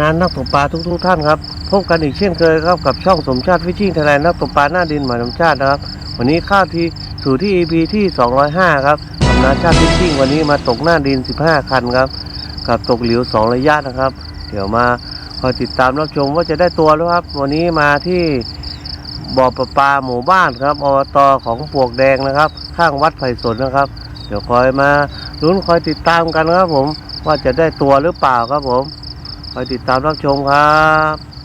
นานนักตกปลาทุกๆท่านครับพบกันอีกเช่นเคยครับกับช่องสมชาติฟิชชิ่งไทยแลนด์นักตกปลาหน้าดินหมายน้ำชาตินะครับ วันนี้ข้าวที่สู่ที่ EP ที่ 205 ครับสำนักชาติฟิชชิ่งวันนี้มาตกหน้าดิน 15 คันครับ กับตกเหลียว 2 ระยะนะครับ เดี๋ยวมาคอยติดตามรับชมว่าจะได้ตัวแล้วครับ วันนี้มาที่บ่อประปาหมู่บ้านครับอบตของปวกแดงนะครับ ข้างวัดไผ่สนนะครับ เดี๋ยวคอยมาลุ้นคอยติดตามกันครับผมว่าจะได้ตัวหรือเปล่าครับผม อยติดตามรับชมครับ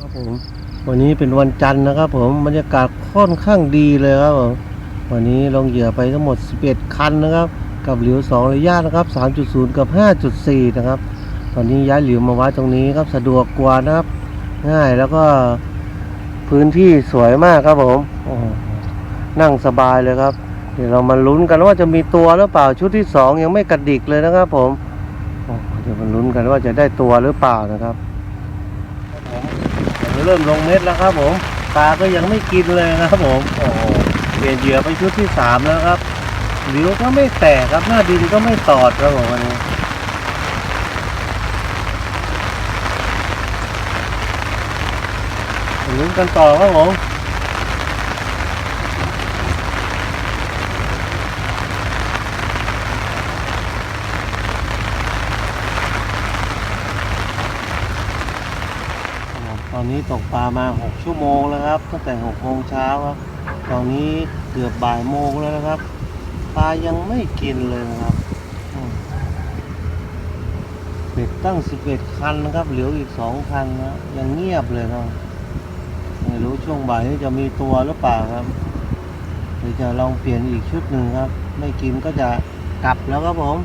ครับผมวั นี้เป็นวันจันทร์นะครับ ผมบรรยากาศค่อนข้างดีเลยครับผมวันนี้ลงเหยื่อไปทั้งหมด 11 คันนะครับ กับเหลิว2ระยะนะครับ 3.0 กับ 5.4 นะครับ ตอนนี้ย้ายเหลิวมาไว้ตรงนี้ครับสะดวกกว่านะครับ ง่ายแล้วก็พื้นที่สวยมากครับผมนั่งสบายเลยครับ เดี๋ยวเรามาลุ้นกันว่าจะมีตัวหรือเปล่าชุดที่สองยังไม่กระดิกเลยนะครับ ผมเดี๋ยวมาลุ้นกันว่าจะได้ตัวหรือเปล่านะครับ ริ่มลงเม็ดแล้วครับผมปลาก็ยังไม่กินเลยนะครับผมโอ้เปลี่ยนเหยื่อไปชุดที่สามแล้วครับหลิวก็ไม่แตกครับหน้าดินก็ไม่ตอดครับผมวันนี้ลุ้นกันต่อครับผมต อนนี้ตกปลามา 6 ชั่วโมงแล้วครับ ตั้งแต่6โมงเช้าครับ ตอนนี้เกือบบ่ายโมงแล้วนะครับ ปลายังไม่กินเลยนะครับเบ็ดตั้ง 11 คันนะครับ เหลืออีก 2 คันนะ ยังเงียบเลยครับ ไม่รู้ช่วงบ่ายจะมีตัวหรือเปล่าครับเดี๋ยวจะลองเปลี่ยนอีกชุดหนึ่งครับ ไม่กินก็จะกลับแล้วครับผม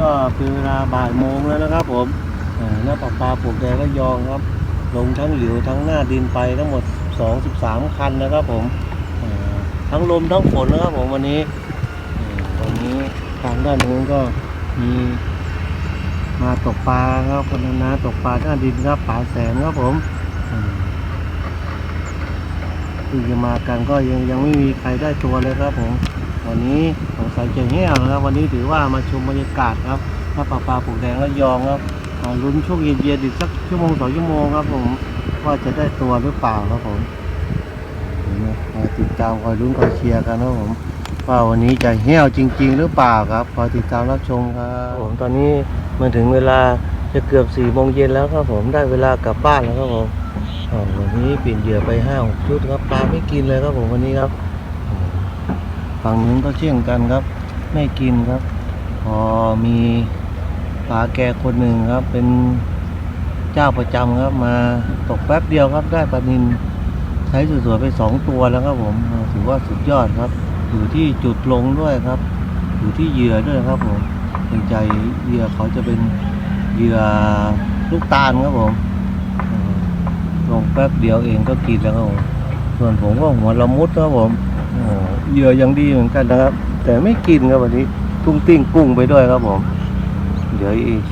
ก็เป็นเวลาบ่ายโมงแล้วนะครับผมอ่าหน้าปลาปลาปลูกแดงก็ยองครับ ลงทั้งหลิวทั้งหน้าดินไปทั้งหมด 23 คันนะครับผมทั้งลมทั้งฝนนะครับผมวันนี้อ่าวันนี้ทางด้านนู้นก็มีมาตกปลาครับคนนาตกปลาหน้าดินครับปลาแสนครับผมอ่าที่จะมากันก็ยังยังไม่มีใครได้ตัวเลยครับผม วันนี้สงสัยจะแห้วนะครับ วันนี้ถือว่ามาชมบรรยากาศครับถ้าปลาปลาปลูกแดงแล้วยองครับลุ้นช่วงเย็นๆอีกสักชั่วโมงสองชั่วโมงครับผมว่าจะได้ตัวหรือเปล่าครับผมคอยติดตามคอยลุ้นคอยเชียร์กันครับผมว่าวันนี้จะแห้วจริง ๆ หรือเปล่าครับคอยติดตามรับชมครับผมตอนนี้มาถึงเวลาจะเกือบสี่โมงเย็นแล้วครับผมได้เวลากลับบ้านแล้วครับผมวันนี้เปลี่ยนเหยื่อไปห้าหกชุดครับปลาไม่กินเลยครับผมวันนี้ครับ ฝั่งนู้นก็เช่นกันครับ ไม่กินครับ พอมีปลาแกคนหนึ่งครับ เป็นเจ้าประจำครับ มาตกแป๊บเดียวครับได้ปลานินใช้สวยๆไปสองตัวแล้วครับผมถือว่าสุดยอดครับ อยู่ที่จุดลงด้วยครับ อยู่ที่เหยื่อด้วยครับผมเป็นใจเหยื่อเขาจะเป็นเหยื่อลูกตาลครับผมลงแป๊บเดียวเองก็กินแล้วครับผมส่วนผมก็หัวละมุดครับผม เหยื่อยังดีเหมือนกันนะครับ แต่ไม่กินครับวันนี้ ตุ้งติ้งกุ้งไปด้วยครับผม เดี๋ยวอีก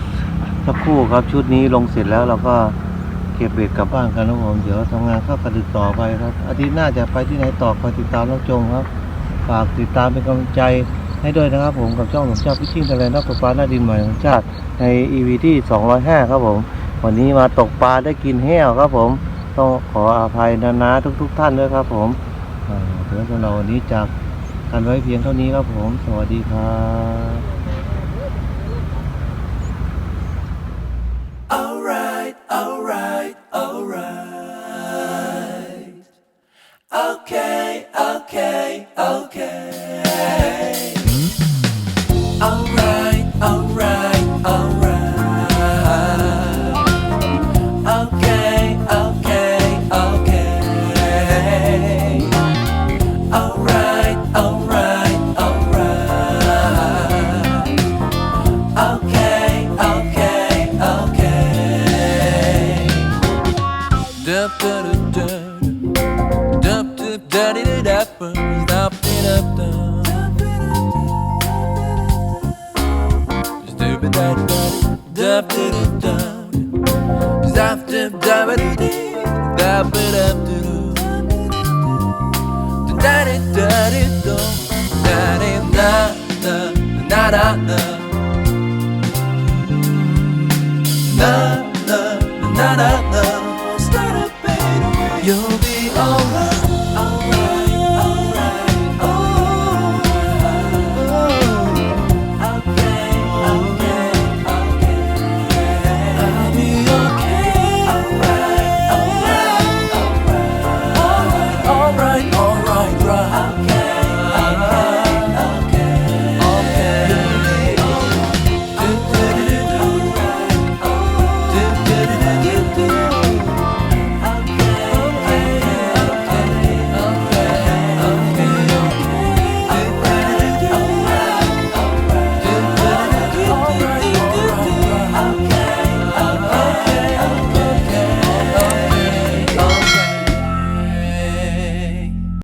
สักครู่ครับชุดนี้ลงเสร็จแล้วเราก็เก็บเบ็ดกลับบ้านกันครับผม เดี๋ยวทำงานเข้ากระดึกต่อไปครับ อาทิตย์หน้าจะไปที่ไหนต่อคอยติดตามรับชมครับ ฝากติดตามเป็นกำลังใจให้ด้วยนะครับผมกับช่องของเจ้าพิชิ่งทะเลนักตกปลาหน้าดินใหม่ของชาติใน EP ที่ 205 ครับผม วันนี้มาตกปลาได้กินแห้วครับผม ต้องขออภัยนานาทุก ๆ ท่านด้วยครับผม เดี๋ยวสำหรับวันนี้จากกันไว้เพียงเท่านี้ครับผม สวัสดีครับ not da